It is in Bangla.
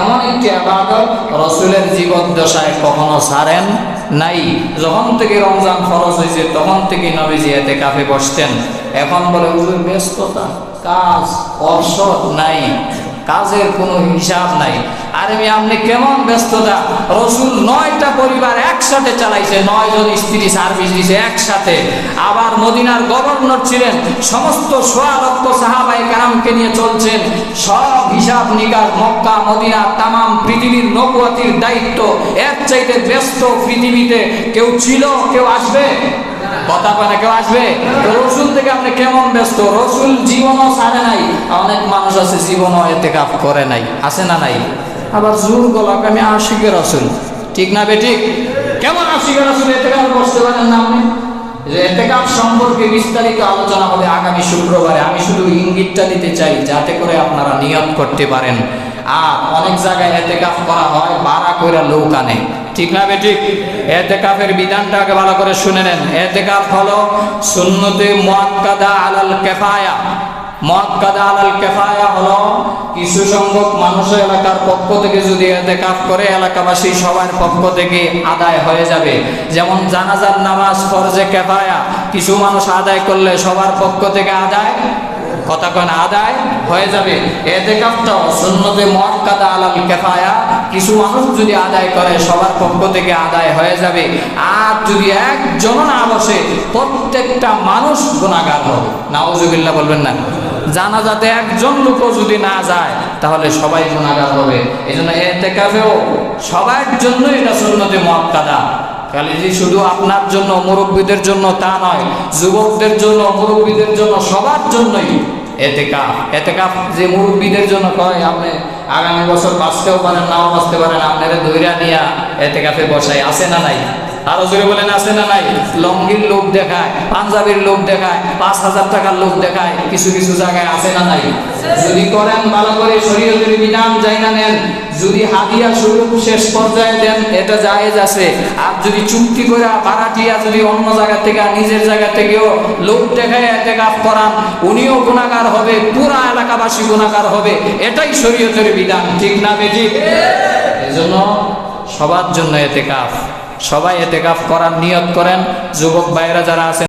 এমন একটি আবাদত রসুলের দশায় কখনো সারেন নাই। যখন থেকে রমজান ফরজ হয়েছে, তখন থেকে নবীজি এতেকাফে বসতেন। এখন বলে ব্যস্ততা, কাজ, অবসর নাই। কাজের কোনো হিসাব নাই। আর আমি আপনি কেমন ব্যস্ততা? রসুল নয়টা পরিবার একসাথে চালাইছে নয় জন স্ত্রী সার্ভিস দিছে একসাথে। আবার মদিনার গভর্নর ছিলেন, সমস্ত সোয়া লক্ষ সাহাবাই কারামকে নিয়ে চলছেন। সব হিসাব নিকাশ মক্কা, মদিনা, তামাম পৃথিবীর নবুয়াতির দায়িত্ব। এর চাইতে ব্যস্ত পৃথিবীতে কেউ ছিল, কেউ আসবে? কথা সম্পর্কে বিস্তারিত আলোচনা আগামী শুক্রবারে। আমি শুধু ইঙ্গিতটা দিতে চাই, যাতে করে আপনারা নিয়ত করতে পারেন। আর অনেক জায়গায় এতেকাপ করা হয়, বাড়া করে লোক আনে। ঠিক না ঠিক? এতেকাফের বিধানটা আগে ভালো করে শুনে নেন। এতেকাফ হলো সুন্নতে মুআক্কাদা আলাল কেফায়া। মুআক্কাদা আলাল কেফায়া হলো কিছু সংখ্যক মানুষ এলাকার পক্ষ থেকে যদি এতেকাফ করে, এলাকাবাসী সবার পক্ষ থেকে আদায় হয়ে যাবে। যেমন জানাজার নামাজ ফরজে কেফায়া, কিছু মানুষ আদায় করলে সবার পক্ষ থেকে আদায় কেন আদায় হয়ে যাবে? এতে কাপটাও সুন্নতে মক্কাদা আলাল কেফায়া। কিছু মানুষ যদি আদায় করে, সবার পক্ষ থেকে আদায় হয়ে যাবে। আর যদি একজন না বসে, প্রত্যেকটা মানুষ গুণাগার হবে। নাউজুবিল্লাহ বলবেন না। জানা যাতে একজন লোকও যদি না যায়, তাহলে সবাই গুণাগার হবে। এই জন্য এতে কাফেও সবার জন্য এটা সুন্নতে মক্কাদা খালি যে শুধু আপনার জন্য, মুরব্বীদের জন্য তা নয়, যুবকদের জন্য, মুরব্বীদের জন্য সবার জন্যই এতেকাফ। এতেকাফ যে মুরব্বীদের জন্য কয়, আপনি আগামী বছর বাঁচতেও পারেন, নাও বাঁচতে পারেন, আপনারা দৈরা নিয়া এতেকাফে বসায় আসে না নাই? আরও জোরে বলেন, আছে না নাই? লঙ্গির লোক দেখায়, পাঞ্জাবির লোক দেখায়, পাঁচ হাজার টাকার লোক দেখায়, কিছু কিছু জায়গায় আছে না নাই? যদি করেন, ভালো করে শরীয়তের বিধান যাই না নেন যদি হাদিয়া স্বরূপ শেষ পর্যায়ে দেন, এটা জায়েজ আছে। আর যদি চুক্তি করে ভাড়াটিয়া যদি অন্য জায়গা থেকে, নিজের জায়গা থেকেও লোক দেখায় এতে কাপ করান, উনিও গুণাগার হবে, পুরা এলাকাবাসী গুণাগার হবে। এটাই শরীয়তের বিধান, ঠিক না বেজি এজন্য সবার জন্য এতে কাপ সবাই এতে কাপ করার নিয়ত করেন। যুবক ভাইরা যারা আছেন